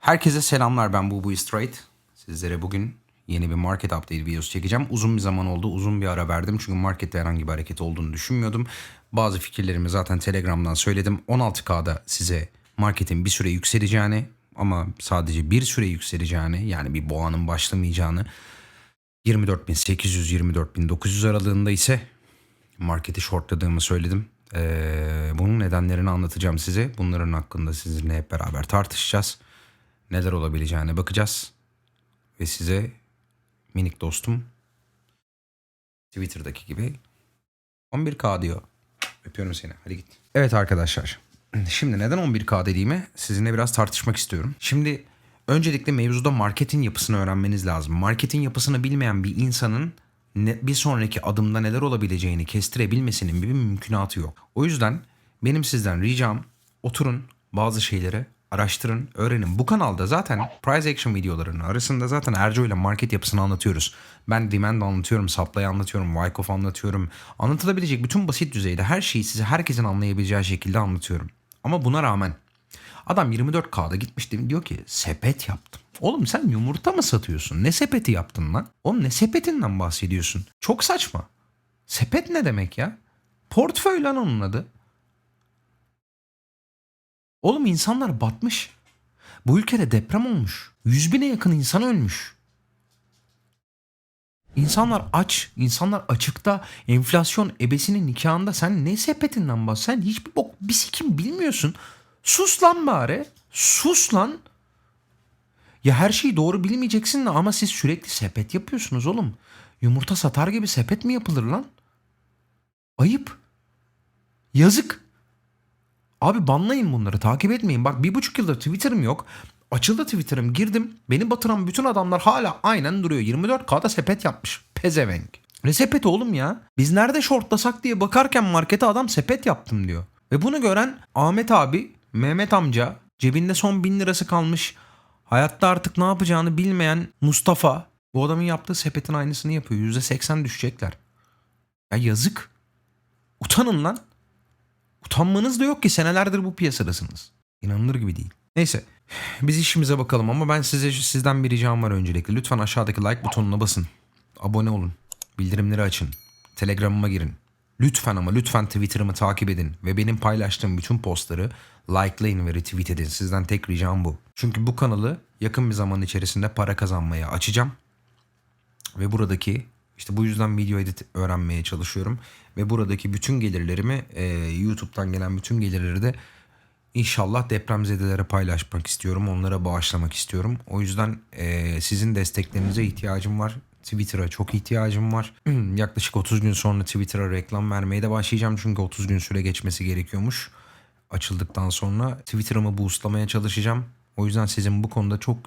Herkese selamlar ben Bubu Straight. Sizlere bugün yeni bir market update videosu çekeceğim. Uzun bir zaman oldu. Uzun bir ara verdim. Çünkü markette herhangi bir hareket olduğunu düşünmüyordum. Bazı fikirlerimi zaten Telegram'dan söyledim. 16K'da size marketin bir süre yükseleceğini ama sadece bir süre yükseleceğini yani bir boğanın başlamayacağını 24.800-24.900 aralığında ise marketi shortladığımı söyledim. Ee, bunun nedenlerini anlatacağım size. Bunların hakkında sizinle hep beraber tartışacağız. Neler olabileceğine bakacağız. Ve size minik dostum Twitter'daki gibi 11K diyor. Öpüyorum seni. Hadi git. Evet arkadaşlar. Şimdi neden 11K dediğimi sizinle biraz tartışmak istiyorum. Şimdi öncelikle mevzuda marketin yapısını öğrenmeniz lazım. Marketin yapısını bilmeyen bir insanın bir sonraki adımda neler olabileceğini kestirebilmesinin bir mümkünatı yok. O yüzden benim sizden ricam oturun bazı şeyleri araştırın, öğrenin. Bu kanalda zaten price action videolarının arasında zaten Erco ile market yapısını anlatıyoruz. Ben demand anlatıyorum, supply anlatıyorum, Wyckoff anlatıyorum. Anlatılabilecek bütün basit düzeyde her şeyi size herkesin anlayabileceği şekilde anlatıyorum. Ama buna rağmen adam 24K'da gitmiş diyor ki sepet yaptım. Oğlum sen yumurta mı satıyorsun? Ne sepeti yaptın lan? Oğlum ne sepetinden bahsediyorsun? Çok saçma. Sepet ne demek ya? Portföy lan onun adı. Oğlum insanlar batmış. Bu ülkede deprem olmuş. Yüz bine yakın insan ölmüş. İnsanlar aç, insanlar açıkta, enflasyon ebesinin nikahında sen ne sepetinden bahs? Sen hiçbir bok bir sikim bilmiyorsun. Sus lan bari. Sus lan. Ya her şeyi doğru bilmeyeceksin de ama siz sürekli sepet yapıyorsunuz oğlum. Yumurta satar gibi sepet mi yapılır lan? Ayıp. Yazık. Abi banlayın bunları takip etmeyin. Bak bir buçuk yıldır Twitter'ım yok. Açıldı Twitter'ım girdim. Beni batıran bütün adamlar hala aynen duruyor. 24K'da sepet yapmış. Pezevenk. Ne sepeti oğlum ya? Biz nerede shortlasak diye bakarken markete adam sepet yaptım diyor. Ve bunu gören Ahmet abi, Mehmet amca, cebinde son bin lirası kalmış. Hayatta artık ne yapacağını bilmeyen Mustafa. Bu adamın yaptığı sepetin aynısını yapıyor. %80 düşecekler. Ya yazık. Utanın lan. Utanmanız da yok ki senelerdir bu piyasadasınız. İnanılır gibi değil. Neyse biz işimize bakalım ama ben size sizden bir ricam var öncelikle. Lütfen aşağıdaki like butonuna basın. Abone olun. Bildirimleri açın. Telegramıma girin. Lütfen ama lütfen Twitter'ımı takip edin ve benim paylaştığım bütün postları likelayın ve retweet edin. Sizden tek ricam bu. Çünkü bu kanalı yakın bir zaman içerisinde para kazanmaya açacağım. Ve buradaki işte bu yüzden video edit öğrenmeye çalışıyorum. Ve buradaki bütün gelirlerimi e, YouTube'dan gelen bütün gelirleri de inşallah depremzedelere paylaşmak istiyorum. Onlara bağışlamak istiyorum. O yüzden e, sizin desteklerinize ihtiyacım var. Twitter'a çok ihtiyacım var. Yaklaşık 30 gün sonra Twitter'a reklam vermeye de başlayacağım. Çünkü 30 gün süre geçmesi gerekiyormuş. Açıldıktan sonra Twitter'ımı boostlamaya çalışacağım. O yüzden sizin bu konuda çok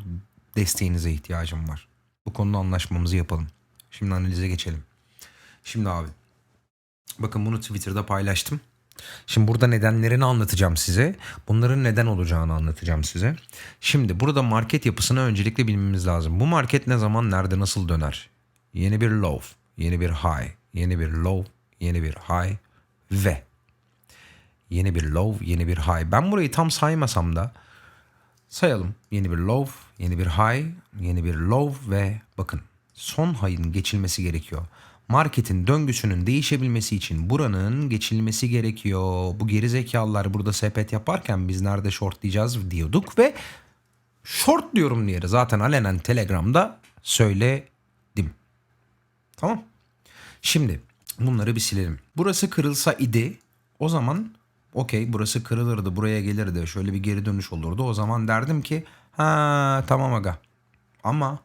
desteğinize ihtiyacım var. Bu konuda anlaşmamızı yapalım. Şimdi analize geçelim. Şimdi abi. Bakın bunu Twitter'da paylaştım. Şimdi burada nedenlerini anlatacağım size. Bunların neden olacağını anlatacağım size. Şimdi burada market yapısını öncelikle bilmemiz lazım. Bu market ne zaman, nerede, nasıl döner? Yeni bir low, yeni bir high, yeni bir low, yeni bir high ve yeni bir low, yeni bir high. Ben burayı tam saymasam da sayalım. Yeni bir low, yeni bir high, yeni bir low ve bakın son high'ın geçilmesi gerekiyor. Marketin döngüsünün değişebilmesi için buranın geçilmesi gerekiyor. Bu geri zekalılar burada sepet yaparken biz nerede shortlayacağız diyorduk ve short diyorum diye zaten alenen Telegram'da söyledim. Tamam. Şimdi bunları bir silelim. Burası kırılsa idi o zaman okey burası kırılırdı buraya gelirdi şöyle bir geri dönüş olurdu. O zaman derdim ki ha tamam aga ama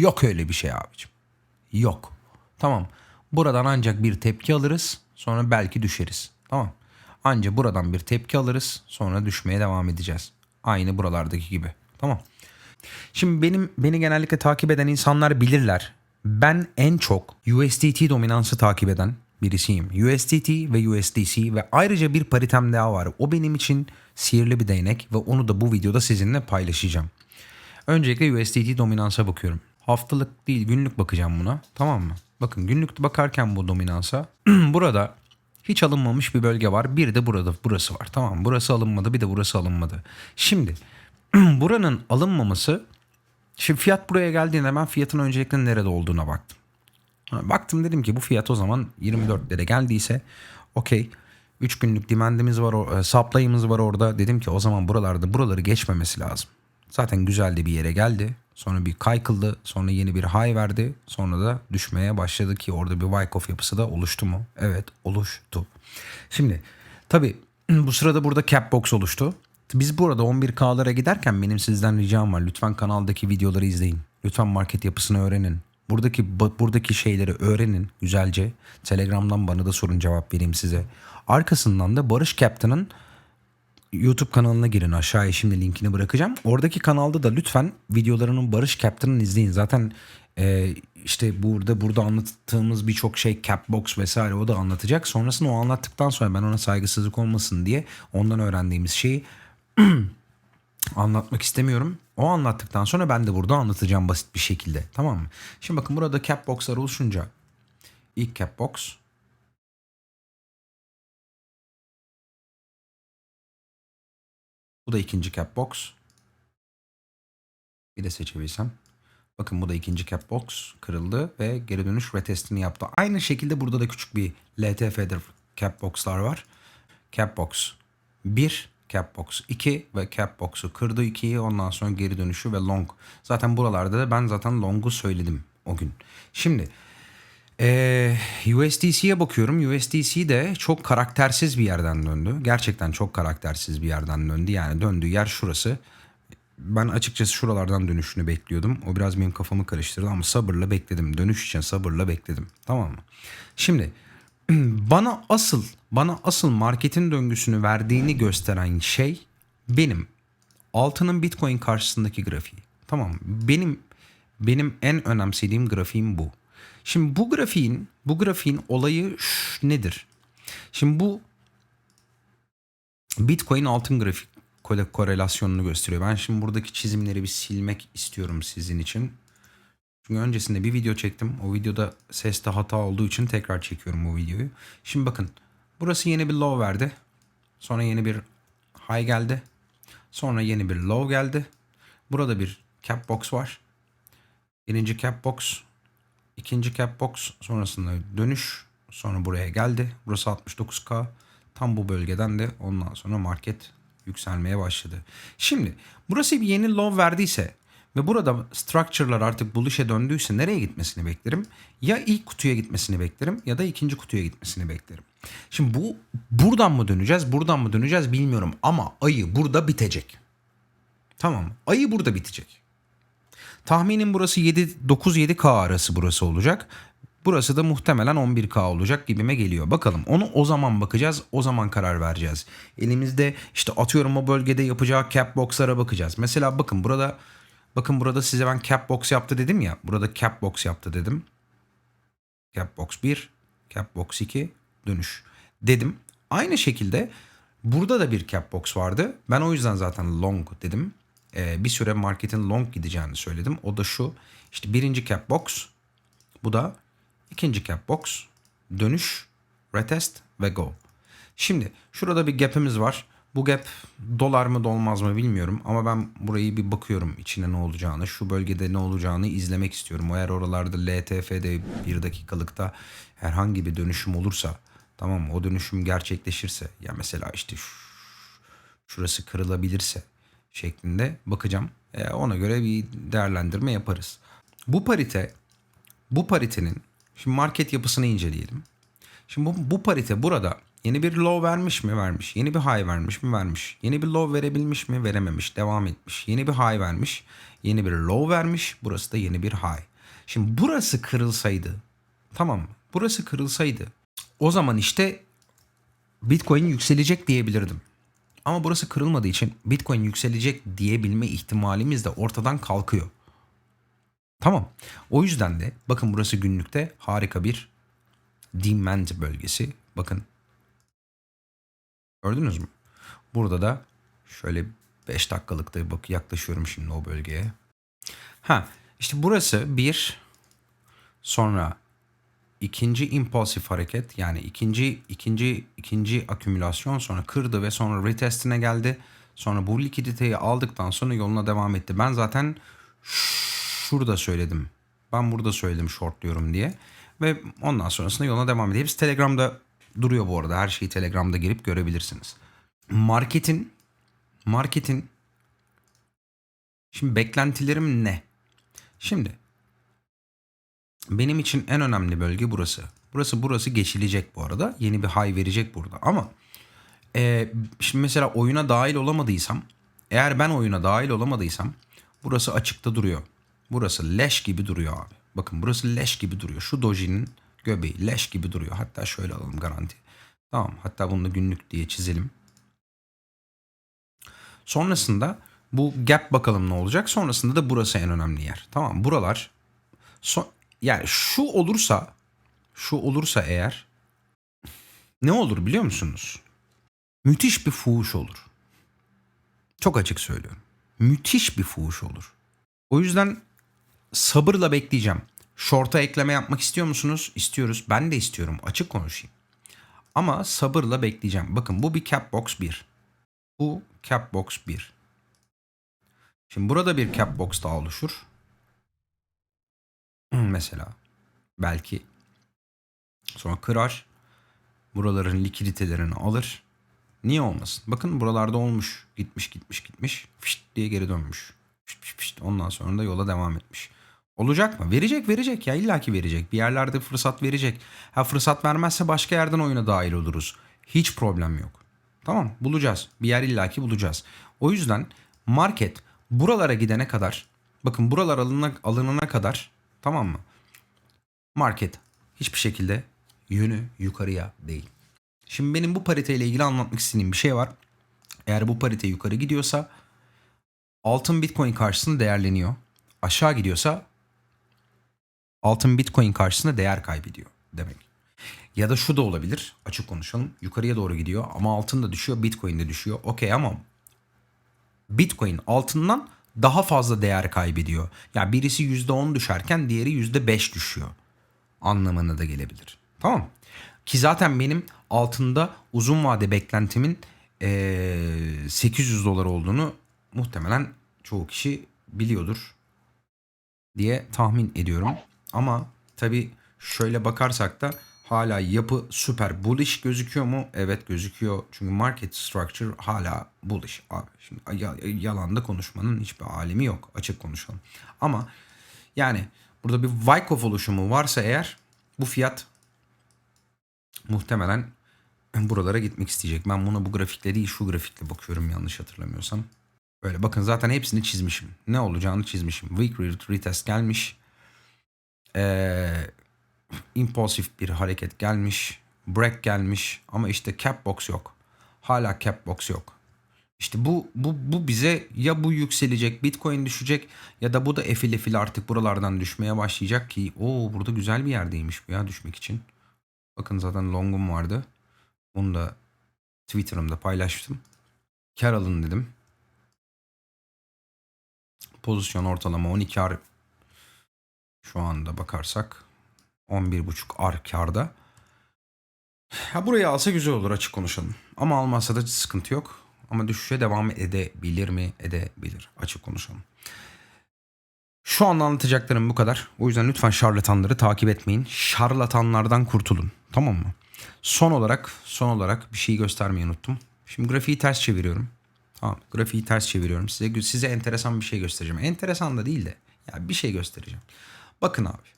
yok öyle bir şey abicim. Yok. Tamam. Buradan ancak bir tepki alırız. Sonra belki düşeriz. Tamam. Anca buradan bir tepki alırız. Sonra düşmeye devam edeceğiz. Aynı buralardaki gibi. Tamam. Şimdi benim beni genellikle takip eden insanlar bilirler. Ben en çok USDT dominansı takip eden birisiyim. USDT ve USDC ve ayrıca bir paritem daha var. O benim için sihirli bir değnek ve onu da bu videoda sizinle paylaşacağım. Öncelikle USDT dominansa bakıyorum. Haftalık değil günlük bakacağım buna. Tamam mı? Bakın günlük bakarken bu dominansa burada hiç alınmamış bir bölge var. Bir de burada burası var. Tamam? Burası alınmadı bir de burası alınmadı. Şimdi buranın alınmaması şimdi fiyat buraya geldiğinde ben fiyatın öncelikle nerede olduğuna baktım. Baktım dedim ki bu fiyat o zaman 24 lira geldiyse okey 3 günlük demandimiz var, e, supply'ımız var orada. Dedim ki o zaman buralarda buraları geçmemesi lazım. Zaten güzel de bir yere geldi. Sonra bir kaykıldı. Sonra yeni bir high verdi. Sonra da düşmeye başladı ki orada bir Wyckoff yapısı da oluştu mu? Evet oluştu. Şimdi tabii bu sırada burada cap box oluştu. Biz burada 11K'lara giderken benim sizden ricam var. Lütfen kanaldaki videoları izleyin. Lütfen market yapısını öğrenin. Buradaki bu- buradaki şeyleri öğrenin güzelce. Telegram'dan bana da sorun cevap vereyim size. Arkasından da Barış Captain'ın YouTube kanalına girin aşağıya şimdi linkini bırakacağım. Oradaki kanalda da lütfen videolarının Barış Captain'ın izleyin. Zaten e, işte burada burada anlattığımız birçok şey Capbox vesaire o da anlatacak. Sonrasında o anlattıktan sonra ben ona saygısızlık olmasın diye ondan öğrendiğimiz şeyi anlatmak istemiyorum. O anlattıktan sonra ben de burada anlatacağım basit bir şekilde. Tamam mı? Şimdi bakın burada Capbox'lar oluşunca ilk Capbox Bu da ikinci cap box. Bir de seçebilsem. Bakın bu da ikinci cap box kırıldı ve geri dönüş retestini yaptı. Aynı şekilde burada da küçük bir LTF'dir cap box'lar var. Cap box 1, cap box 2 ve cap box'u kırdı 2'yi ondan sonra geri dönüşü ve long. Zaten buralarda da ben zaten long'u söyledim o gün. Şimdi ee, USDC'ye bakıyorum. USDC de çok karaktersiz bir yerden döndü. Gerçekten çok karaktersiz bir yerden döndü. Yani döndüğü yer şurası. Ben açıkçası şuralardan dönüşünü bekliyordum. O biraz benim kafamı karıştırdı ama sabırla bekledim. Dönüş için sabırla bekledim. Tamam mı? Şimdi bana asıl bana asıl marketin döngüsünü verdiğini gösteren şey benim altının Bitcoin karşısındaki grafiği. Tamam? Benim benim en önemsediğim grafiğim bu. Şimdi bu grafiğin bu grafiğin olayı nedir? Şimdi bu Bitcoin altın grafik korelasyonunu gösteriyor. Ben şimdi buradaki çizimleri bir silmek istiyorum sizin için. Çünkü öncesinde bir video çektim. O videoda seste hata olduğu için tekrar çekiyorum bu videoyu. Şimdi bakın. Burası yeni bir low verdi. Sonra yeni bir high geldi. Sonra yeni bir low geldi. Burada bir cap box var. Birinci cap box. İkinci cap box. Sonrasında dönüş. Sonra buraya geldi. Burası 69k. Tam bu bölgeden de ondan sonra market yükselmeye başladı. Şimdi burası bir yeni low verdiyse ve burada structure'lar artık bullish'e döndüyse nereye gitmesini beklerim? Ya ilk kutuya gitmesini beklerim ya da ikinci kutuya gitmesini beklerim. Şimdi bu buradan mı döneceğiz, buradan mı döneceğiz bilmiyorum ama ayı burada bitecek. Tamam? Ayı burada bitecek. Tahminim burası 7 9-7K arası burası olacak. Burası da muhtemelen 11K olacak gibime geliyor. Bakalım onu o zaman bakacağız. O zaman karar vereceğiz. Elimizde işte atıyorum o bölgede yapacağı cap box'lara bakacağız. Mesela bakın burada bakın burada size ben cap box yaptı dedim ya. Burada cap box yaptı dedim. Cap box 1, cap box 2 dönüş dedim. Aynı şekilde burada da bir cap box vardı. Ben o yüzden zaten long dedim. Ee, bir süre marketin long gideceğini söyledim. O da şu. İşte birinci cap box. Bu da ikinci cap box. Dönüş, retest ve go. Şimdi şurada bir gap'imiz var. Bu gap dolar mı dolmaz mı bilmiyorum ama ben burayı bir bakıyorum içine ne olacağını, şu bölgede ne olacağını izlemek istiyorum. Eğer oralarda LTF'de bir dakikalıkta herhangi bir dönüşüm olursa, tamam? O dönüşüm gerçekleşirse ya mesela işte şu- şurası kırılabilirse şeklinde bakacağım. E, ona göre bir değerlendirme yaparız. Bu parite, bu paritenin şimdi market yapısını inceleyelim. Şimdi bu, bu parite burada yeni bir low vermiş mi? Vermiş. Yeni bir high vermiş mi? Vermiş. Yeni bir low verebilmiş mi? Verememiş. Devam etmiş. Yeni bir high vermiş. Yeni bir low vermiş. Burası da yeni bir high. Şimdi burası kırılsaydı tamam mı? Burası kırılsaydı o zaman işte Bitcoin yükselecek diyebilirdim. Ama burası kırılmadığı için Bitcoin yükselecek diyebilme ihtimalimiz de ortadan kalkıyor. Tamam. O yüzden de bakın burası günlükte harika bir demand bölgesi. Bakın. Gördünüz mü? Burada da şöyle 5 dakikalıkta bak yaklaşıyorum şimdi o bölgeye. Ha işte burası bir sonra ikinci impulsif hareket yani ikinci ikinci ikinci akümülasyon sonra kırdı ve sonra retestine geldi. Sonra bu likiditeyi aldıktan sonra yoluna devam etti. Ben zaten şurada söyledim. Ben burada söyledim shortluyorum diye. Ve ondan sonrasında yoluna devam ediyor. Hepsi Telegram'da duruyor bu arada. Her şeyi Telegram'da girip görebilirsiniz. Marketin marketin şimdi beklentilerim ne? Şimdi benim için en önemli bölge burası. Burası burası geçilecek bu arada. Yeni bir high verecek burada. Ama e, şimdi mesela oyuna dahil olamadıysam eğer ben oyuna dahil olamadıysam burası açıkta duruyor. Burası leş gibi duruyor abi. Bakın burası leş gibi duruyor. Şu dojinin göbeği leş gibi duruyor. Hatta şöyle alalım garanti. Tamam hatta bunu da günlük diye çizelim. Sonrasında bu gap bakalım ne olacak. Sonrasında da burası en önemli yer. Tamam buralar son, yani şu olursa şu olursa eğer ne olur biliyor musunuz? Müthiş bir fuhuş olur. Çok açık söylüyorum. Müthiş bir fuhuş olur. O yüzden sabırla bekleyeceğim. Short'a ekleme yapmak istiyor musunuz? İstiyoruz. Ben de istiyorum. Açık konuşayım. Ama sabırla bekleyeceğim. Bakın bu bir cap box 1. Bu cap box 1. Şimdi burada bir cap box daha oluşur. Mesela belki sonra kırar. Buraların likiditelerini alır. Niye olmasın? Bakın buralarda olmuş. Gitmiş gitmiş gitmiş. Fişt diye geri dönmüş. Fişt, fişt, fişt. Ondan sonra da yola devam etmiş. Olacak mı? Verecek verecek ya illaki verecek. Bir yerlerde fırsat verecek. Ha fırsat vermezse başka yerden oyuna dahil oluruz. Hiç problem yok. Tamam bulacağız. Bir yer illaki bulacağız. O yüzden market buralara gidene kadar bakın buralar alınana, alınana kadar tamam mı? Market hiçbir şekilde yönü yukarıya değil. Şimdi benim bu pariteyle ilgili anlatmak istediğim bir şey var. Eğer bu parite yukarı gidiyorsa altın bitcoin karşısında değerleniyor. Aşağı gidiyorsa altın bitcoin karşısında değer kaybediyor demek. Ya da şu da olabilir. Açık konuşalım. Yukarıya doğru gidiyor ama altın da düşüyor, bitcoin de düşüyor. Okey ama bitcoin altından daha fazla değer kaybediyor. Ya yani birisi %10 düşerken diğeri %5 düşüyor. Anlamına da gelebilir. Tamam. Ki zaten benim altında uzun vade beklentimin ee, 800 dolar olduğunu muhtemelen çoğu kişi biliyordur diye tahmin ediyorum. Ama tabii şöyle bakarsak da hala yapı süper bullish gözüküyor mu? Evet gözüküyor. Çünkü market structure hala bullish abi. Şimdi ya- yalan da konuşmanın hiçbir alemi yok. Açık konuşalım. Ama yani burada bir Wyckoff oluşumu varsa eğer bu fiyat muhtemelen buralara gitmek isteyecek. Ben buna bu grafikle değil şu grafikle bakıyorum yanlış hatırlamıyorsam. Böyle bakın zaten hepsini çizmişim. Ne olacağını çizmişim. Weekly retest gelmiş. Ee, impulsif bir hareket gelmiş. Break gelmiş. Ama işte cap box yok. Hala cap box yok. İşte bu, bu, bu bize ya bu yükselecek bitcoin düşecek ya da bu da efil efil artık buralardan düşmeye başlayacak ki o burada güzel bir yerdeymiş bu ya düşmek için. Bakın zaten longum vardı. Bunu da Twitter'ımda paylaştım. Kar alın dedim. Pozisyon ortalama 12 ar şu anda bakarsak 11.5 ar karda. Ha burayı alsa güzel olur açık konuşalım. Ama almazsa da sıkıntı yok. Ama düşüşe devam edebilir mi? Edebilir. Açık konuşalım. Şu anda anlatacaklarım bu kadar. O yüzden lütfen şarlatanları takip etmeyin. Şarlatanlardan kurtulun. Tamam mı? Son olarak son olarak bir şey göstermeyi unuttum. Şimdi grafiği ters çeviriyorum. Tamam, grafiği ters çeviriyorum. Size size enteresan bir şey göstereceğim. Enteresan da değil de ya bir şey göstereceğim. Bakın abi.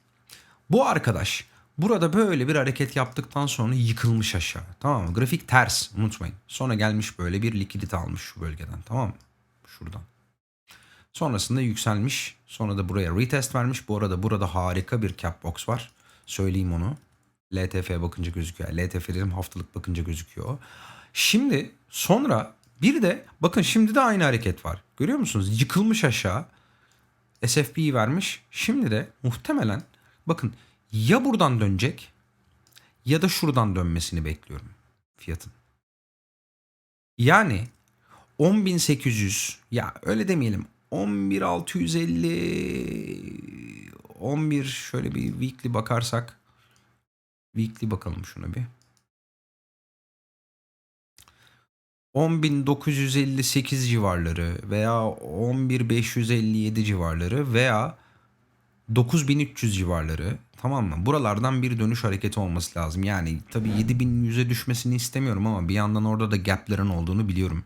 Bu arkadaş burada böyle bir hareket yaptıktan sonra yıkılmış aşağı. Tamam mı? Grafik ters unutmayın. Sonra gelmiş böyle bir likidite almış şu bölgeden. Tamam mı? Şuradan. Sonrasında yükselmiş. Sonra da buraya retest vermiş. Bu arada burada harika bir cap box var. Söyleyeyim onu. LTF bakınca gözüküyor. LTF dedim haftalık bakınca gözüküyor. Şimdi sonra bir de bakın şimdi de aynı hareket var. Görüyor musunuz? Yıkılmış aşağı. SFB'yi vermiş. Şimdi de muhtemelen bakın ya buradan dönecek ya da şuradan dönmesini bekliyorum fiyatın. Yani 10.800 ya öyle demeyelim 11.650 11 şöyle bir weekly bakarsak weekly bakalım şuna bir. 10.958 civarları veya 11.557 civarları veya 9300 civarları tamam mı? Buralardan bir dönüş hareketi olması lazım. Yani tabii 7100'e düşmesini istemiyorum ama bir yandan orada da gaplerin olduğunu biliyorum.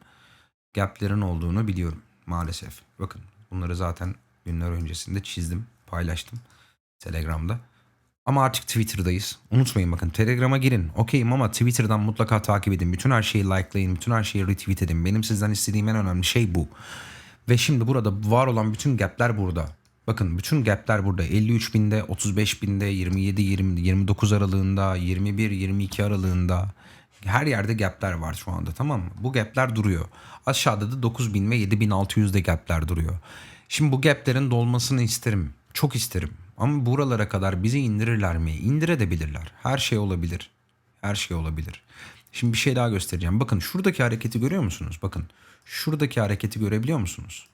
Gaplerin olduğunu biliyorum maalesef. Bakın bunları zaten günler öncesinde çizdim, paylaştım Telegram'da. Ama artık Twitter'dayız. Unutmayın bakın Telegram'a girin. Okeyim ama Twitter'dan mutlaka takip edin. Bütün her şeyi likelayın. Bütün her şeyi retweet edin. Benim sizden istediğim en önemli şey bu. Ve şimdi burada var olan bütün gapler burada. Bakın bütün gapler burada. 53 binde, 35 binde, 27, 20, 29 aralığında, 21, 22 aralığında. Her yerde gapler var şu anda tamam mı? Bu gapler duruyor. Aşağıda da 9000 ve 7600'de gapler duruyor. Şimdi bu gaplerin dolmasını isterim. Çok isterim. Ama buralara kadar bizi indirirler mi? İndirebilirler. Her şey olabilir. Her şey olabilir. Şimdi bir şey daha göstereceğim. Bakın şuradaki hareketi görüyor musunuz? Bakın şuradaki hareketi görebiliyor musunuz?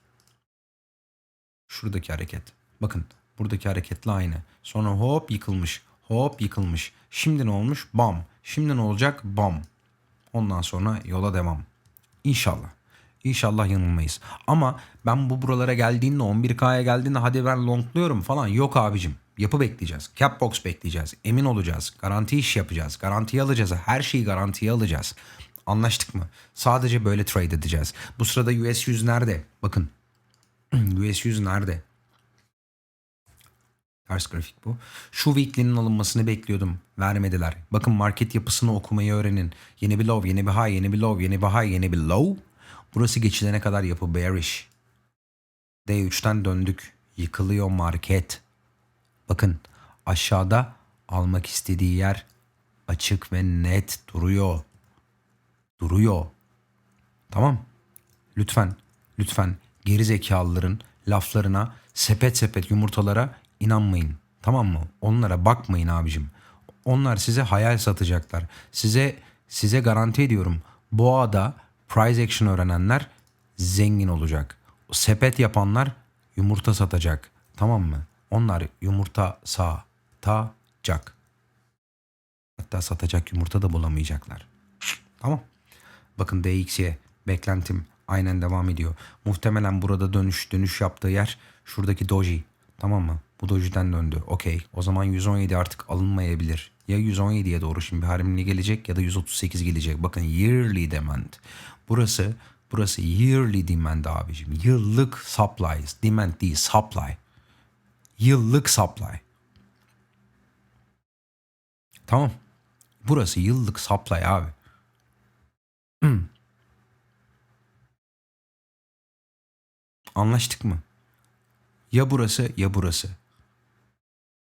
Şuradaki hareket. Bakın buradaki hareketle aynı. Sonra hop yıkılmış. Hop yıkılmış. Şimdi ne olmuş? Bam. Şimdi ne olacak? Bam. Ondan sonra yola devam. İnşallah. İnşallah yanılmayız. Ama ben bu buralara geldiğinde 11K'ya geldiğinde hadi ben longluyorum falan. Yok abicim. Yapı bekleyeceğiz. Capbox bekleyeceğiz. Emin olacağız. Garanti iş yapacağız. Garantiye alacağız. Her şeyi garantiye alacağız. Anlaştık mı? Sadece böyle trade edeceğiz. Bu sırada US 100 nerede? Bakın. US 100 nerede? Ters grafik bu. Şu weekly'nin alınmasını bekliyordum. Vermediler. Bakın market yapısını okumayı öğrenin. Yeni bir low, yeni bir high, yeni bir low, yeni bir high, yeni bir low. Burası geçilene kadar yapı bearish. D3'ten döndük. Yıkılıyor market. Bakın aşağıda almak istediği yer açık ve net duruyor. Duruyor. Tamam. Lütfen, lütfen geri zekalıların laflarına, sepet sepet yumurtalara inanmayın. Tamam mı? Onlara bakmayın abicim. Onlar size hayal satacaklar. Size size garanti ediyorum. Boğada price action öğrenenler zengin olacak. Sepet yapanlar yumurta satacak. Tamam mı? Onlar yumurta satacak. Hatta satacak yumurta da bulamayacaklar. Tamam. Bakın DXY beklentim aynen devam ediyor. Muhtemelen burada dönüş dönüş yaptığı yer şuradaki doji. Tamam mı? Bu doji'den döndü. Okey. O zaman 117 artık alınmayabilir. Ya 117'ye doğru şimdi harimli gelecek ya da 138 gelecek. Bakın yearly demand. Burası burası yearly demand abicim. Yıllık supply. Demand değil supply. Yıllık supply. Tamam. Burası yıllık supply abi. Anlaştık mı? Ya burası ya burası.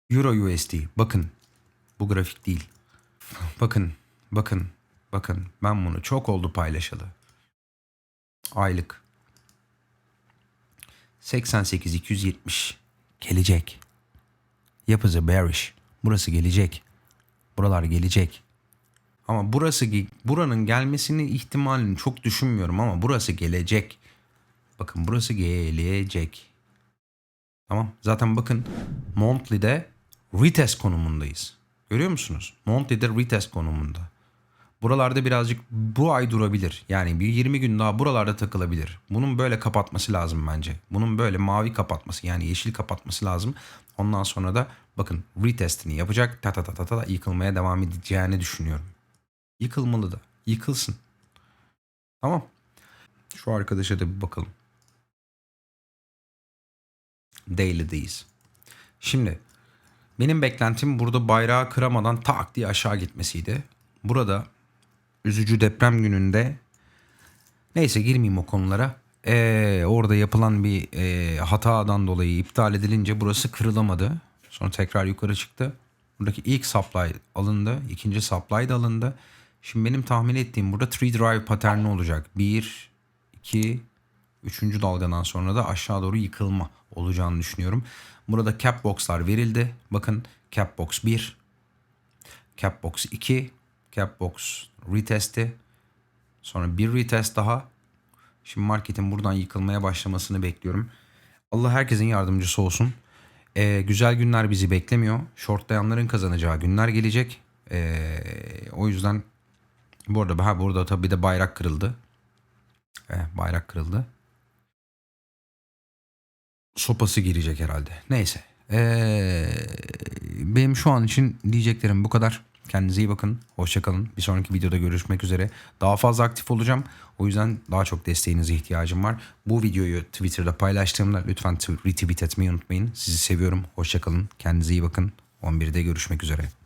Euro USD. Bakın. Bu grafik değil. Bakın. Bakın. Bakın. Ben bunu çok oldu paylaşalı. Aylık. 88 270 gelecek. Yapısı bearish. Burası gelecek. Buralar gelecek. Ama burası buranın gelmesini ihtimalini çok düşünmüyorum ama burası gelecek. Bakın burası gelecek. Tamam. Zaten bakın Monthly'de retest konumundayız. Görüyor musunuz? Monthly'de retest konumunda. Buralarda birazcık bu ay durabilir. Yani bir 20 gün daha buralarda takılabilir. Bunun böyle kapatması lazım bence. Bunun böyle mavi kapatması yani yeşil kapatması lazım. Ondan sonra da bakın retestini yapacak. Ta ta ta ta ta yıkılmaya devam edeceğini düşünüyorum. Yıkılmalı da. Yıkılsın. Tamam. Şu arkadaşa da bir bakalım. Daily'deyiz. Şimdi benim beklentim burada bayrağı kıramadan tak diye aşağı gitmesiydi. Burada üzücü deprem gününde neyse girmeyeyim o konulara. Ee, orada yapılan bir e, hatadan dolayı iptal edilince burası kırılamadı. Sonra tekrar yukarı çıktı. Buradaki ilk supply alındı. ikinci supply da alındı. Şimdi benim tahmin ettiğim burada 3 drive paterni olacak. 1, 2, 3. dalgadan sonra da aşağı doğru yıkılma olacağını düşünüyorum. Burada cap box'lar verildi. Bakın cap box 1, cap box 2, cap box retesti. Sonra bir retest daha. Şimdi marketin buradan yıkılmaya başlamasını bekliyorum. Allah herkesin yardımcısı olsun. Ee, güzel günler bizi beklemiyor. Shortlayanların kazanacağı günler gelecek. Ee, o yüzden bu arada ha burada tabii de bayrak kırıldı. Eh, bayrak kırıldı. Sopası girecek herhalde. Neyse. Ee, benim şu an için diyeceklerim bu kadar. Kendinize iyi bakın. Hoşçakalın. Bir sonraki videoda görüşmek üzere. Daha fazla aktif olacağım. O yüzden daha çok desteğinize ihtiyacım var. Bu videoyu Twitter'da paylaştığımda lütfen retweet etmeyi unutmayın. Sizi seviyorum. Hoşçakalın. Kendinize iyi bakın. 11'de görüşmek üzere.